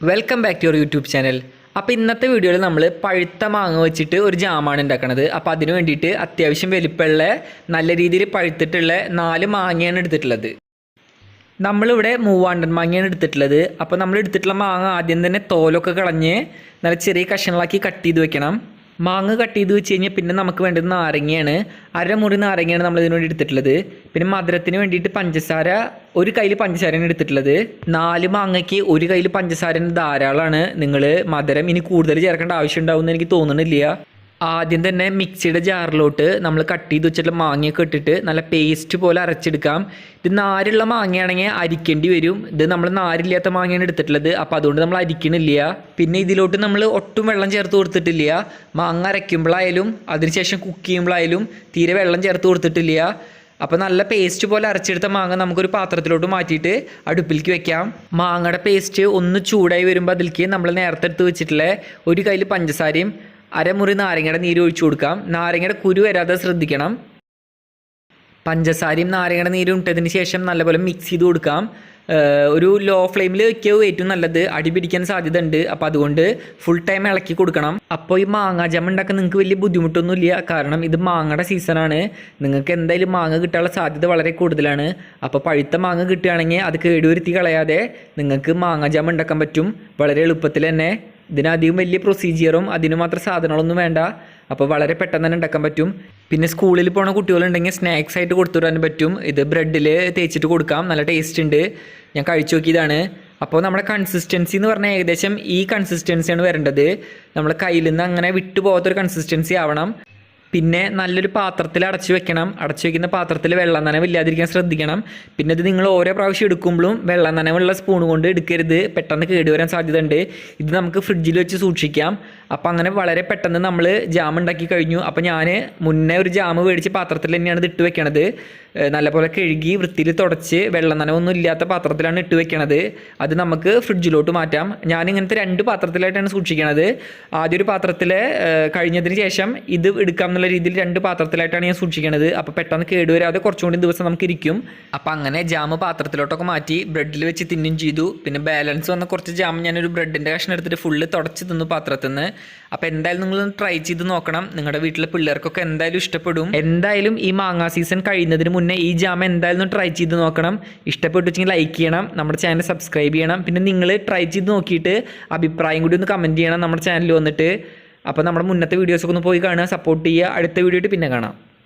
Welcome back to your YouTube channel അപ്പോൾ ഇന്നത്തെ വീഡിയോയിൽ നമ്മൾ പഴുത്ത മാങ്ങ വെച്ചിട്ട് ഒരു ജാമാണ് ഉണ്ടാക്കണത് അപ്പോൾ അതിന് വേണ്ടിയിട്ട് അത്യാവശ്യം വലിപ്പമുള്ള നല്ല രീതിയിൽ പഴുത്തിട്ടുള്ള നാല് മാങ്ങയാണ് എടുത്തിട്ടുള്ളത്. നമ്മളിവിടെ മൂവാണ്ടൻ മാങ്ങയാണ് എടുത്തിട്ടുള്ളത്. അപ്പോൾ നമ്മൾ എടുത്തിട്ടുള്ള മാങ്ങ ആദ്യം തന്നെ തോലൊക്കെ കളഞ്ഞ് നല്ല ചെറിയ കഷ്ണങ്ങളാക്കി കട്ട് ചെയ്ത് വെക്കണം. മാങ്ങ കട്ട് ചെയ്ത് വെച്ച് കഴിഞ്ഞാൽ പിന്നെ നമുക്ക് വേണ്ടത് നാരങ്ങയാണ്. അരമുറി നാരങ്ങയാണ് നമ്മൾ ഇതിനു വേണ്ടി എടുത്തിട്ടുള്ളത്. പിന്നെ മധുരത്തിന് വേണ്ടിയിട്ട് പഞ്ചസാര ഒരു കയ്യിൽ പഞ്ചസാരയാണ് എടുത്തിട്ടുള്ളത്. നാല് മാങ്ങയ്ക്ക് ഒരു കയ്യിൽ പഞ്ചസാര ധാരാളമാണ് നിങ്ങൾ മധുരം ഇനി കൂടുതൽ ചേർക്കേണ്ട ആവശ്യം ഉണ്ടാവുമെന്ന് എനിക്ക് തോന്നുന്നില്ല. ആദ്യം തന്നെ മിക്സിയുടെ ജാറിലോട്ട് നമ്മൾ കട്ട് ചെയ്ത് വെച്ചിട്ടുള്ള മാങ്ങയൊക്കെ ഇട്ടിട്ട് നല്ല പേസ്റ്റ് പോലെ അരച്ചെടുക്കാം. ഇത് നാരുള്ള മാങ്ങയാണെങ്കിൽ അരിക്കേണ്ടി വരും. ഇത് നമ്മൾ നാരില്ലാത്ത മാങ്ങയാണ് എടുത്തിട്ടുള്ളത്. അപ്പോൾ അതുകൊണ്ട് നമ്മൾ അരിക്കണില്ല. പിന്നെ ഇതിലോട്ട് നമ്മൾ ഒട്ടും വെള്ളം ചേർത്ത് കൊടുത്തിട്ടില്ല. മാങ്ങ അരയ്ക്കുമ്പോഴായാലും അതിനുശേഷം കുക്ക് ചെയ്യുമ്പോഴായാലും തീരെ വെള്ളം ചേർത്ത് കൊടുത്തിട്ടില്ല. അപ്പോൾ നല്ല പേസ്റ്റ് പോലെ അരച്ചെടുത്ത മാങ്ങ നമുക്കൊരു പാത്രത്തിലോട്ട് മാറ്റിയിട്ട് അടുപ്പിലേക്ക് വെക്കാം. മാങ്ങയുടെ പേസ്റ്റ് ഒന്ന് ചൂടായി വരുമ്പോൾ അതിലേക്ക് നമ്മൾ നേരത്തെ എടുത്ത് വെച്ചിട്ടുള്ള ഒരു കയ്യിൽ പഞ്ചസാരയും അരമുറി നാരങ്ങയുടെ നീര് ഒഴിച്ചു കൊടുക്കാം. നാരങ്ങയുടെ കുരു വരാതെ ശ്രദ്ധിക്കണം. പഞ്ചസാരയും നാരങ്ങയുടെ നീരും ഇട്ടതിന് ശേഷം നല്ലപോലെ മിക്സ് ചെയ്ത് കൊടുക്കാം. ഒരു ലോ ഫ്ലെയിമിൽ വയ്ക്കുക ഏറ്റവും നല്ലത്. അടി പിടിക്കാൻ സാധ്യത ഉണ്ട് അപ്പോൾ അതുകൊണ്ട് ഫുൾ ടൈം ഇളക്കി കൊടുക്കണം. അപ്പോൾ ഈ മാങ്ങ ജാം ഉണ്ടാക്കാൻ നിങ്ങൾക്ക് വലിയ ബുദ്ധിമുട്ടൊന്നുമില്ല. കാരണം ഇത് മാങ്ങയുടെ സീസണാണ് നിങ്ങൾക്ക് എന്തായാലും മാങ്ങ കിട്ടാനുള്ള സാധ്യത വളരെ കൂടുതലാണ്. അപ്പോൾ പഴുത്ത മാങ്ങ കിട്ടുകയാണെങ്കിൽ അത് കേടുവരുത്തി കളയാതെ നിങ്ങൾക്ക് മാങ്ങ ജാം ഉണ്ടാക്കാൻ പറ്റും. വളരെ എളുപ്പത്തിൽ തന്നെ. ഇതിനധികം വലിയ പ്രൊസീജിയറും അതിന് മാത്രം സാധനങ്ങളൊന്നും വേണ്ട. അപ്പോൾ വളരെ പെട്ടെന്ന് തന്നെ ഉണ്ടാക്കാൻ പറ്റും. പിന്നെ സ്കൂളിൽ പോണ കുട്ടികളുണ്ടെങ്കിൽ സ്നാക്സ് ആയിട്ട് കൊടുത്തു വിടാൻ പറ്റും. ഇത് ബ്രെഡിൽ തേച്ചിട്ട് കൊടുക്കാം. നല്ല ടേസ്റ്റ് ഉണ്ട്. ഞാൻ കഴിച്ചു നോക്കിയതാണ്. അപ്പോൾ നമ്മുടെ കൺസിസ്റ്റൻസി എന്ന് പറഞ്ഞാൽ ഏകദേശം ഈ കൺസിസ്റ്റൻസിയാണ് വരേണ്ടത്. നമ്മുടെ കയ്യിൽ നിന്ന് അങ്ങനെ വിട്ടു പോകാത്തൊരു കൺസിസ്റ്റൻസി ആവണം. പിന്നെ നല്ലൊരു പാത്രത്തിൽ അടച്ചു വെക്കണം. അടച്ചു വെക്കുന്ന പാത്രത്തിൽ വെള്ളം നനവ് ഇല്ലാതിരിക്കാൻ ശ്രദ്ധിക്കണം. പിന്നെ ഇത് നിങ്ങൾ ഓരോ പ്രാവശ്യം എടുക്കുമ്പോഴും വെള്ളം നനവുള്ള സ്പൂൺ കൊണ്ട് എടുക്കരുത്. പെട്ടെന്ന് കേടുവരാൻ സാധ്യത ഉണ്ട് ഇത് നമുക്ക് ഫ്രിഡ്ജിൽ വെച്ച് സൂക്ഷിക്കാം. അപ്പോൾ അങ്ങനെ വളരെ പെട്ടെന്ന് നമ്മൾ ജാം ഉണ്ടാക്കി കഴിഞ്ഞു. അപ്പോൾ ഞാൻ മുന്നേ ഒരു ജാം മേടിച്ച് പാത്രത്തിൽ തന്നെയാണ് ഇട്ട് വെക്കണത്. നല്ലപോലെ കഴുകി വൃത്തിയിൽ തുടച്ച് വെള്ളം നനവൊന്നും ഇല്ലാത്ത പാത്രത്തിലാണ് ഇട്ട് വെക്കണത്. അത് നമുക്ക് ഫ്രിഡ്ജിലോട്ട് മാറ്റാം. ഞാൻ ഇങ്ങനത്തെ രണ്ട് പാത്രത്തിലായിട്ടാണ് സൂക്ഷിക്കണത്. ആദ്യ ഒരു പാത്രത്തിൽ കഴിഞ്ഞതിന് ശേഷം ഇത് എടുക്കാം രീതിയിൽ രണ്ട് പാത്രത്തിലായിട്ടാണ് ഞാൻ സൂക്ഷിക്കുന്നത് അപ്പോൾ പെട്ടെന്ന് കേടുവരാതെ കുറച്ചുകൂടി ദിവസം നമുക്ക് ഇരിക്കും. അപ്പോൾ അങ്ങനെ ജാമ് പാത്രത്തിലോട്ടൊക്കെ മാറ്റി ബ്രെഡിൽ വെച്ച് തിന്നും ചെയ്തു. പിന്നെ ബാലൻസ് വന്ന കുറച്ച് ജാം ഞാനൊരു ബ്രെഡിന്റെ കഷ്ണം എടുത്തിട്ട് ഫുള്ള് തുടച്ച് തിന്നു പാത്രത്തിൽ നിന്ന് അപ്പോൾ എന്തായാലും നിങ്ങളൊന്ന് ട്രൈ ചെയ്ത് നോക്കണം. നിങ്ങളുടെ വീട്ടിലെ പിള്ളേർക്കൊക്കെ എന്തായാലും ഇഷ്ടപ്പെടും. എന്തായാലും ഈ മാങ്ങ സീസൺ കഴിയുന്നതിന് മുന്നേ ഈ ജാം എന്തായാലും ട്രൈ ചെയ്ത് നോക്കണം. ഇഷ്ടപ്പെട്ടു വെച്ചെങ്കിൽ ലൈക്ക് ചെയ്യണം. നമ്മുടെ ചാനൽ സബ്സ്ക്രൈബ് ചെയ്യണം. പിന്നെ നിങ്ങൾ ട്രൈ ചെയ്ത് നോക്കിയിട്ട് അഭിപ്രായം കൂടി ഒന്ന് കമന്റ് ചെയ്യണം നമ്മുടെ ചാനൽ വന്നിട്ട്. അപ്പോൾ നമ്മുടെ മുന്നത്തെ വീഡിയോസൊക്കെ ഒന്ന് പോയി കാണുക സപ്പോർട്ട് ചെയ്യുക. അടുത്ത വീഡിയോ ആയിട്ട് പിന്നെ കാണാം.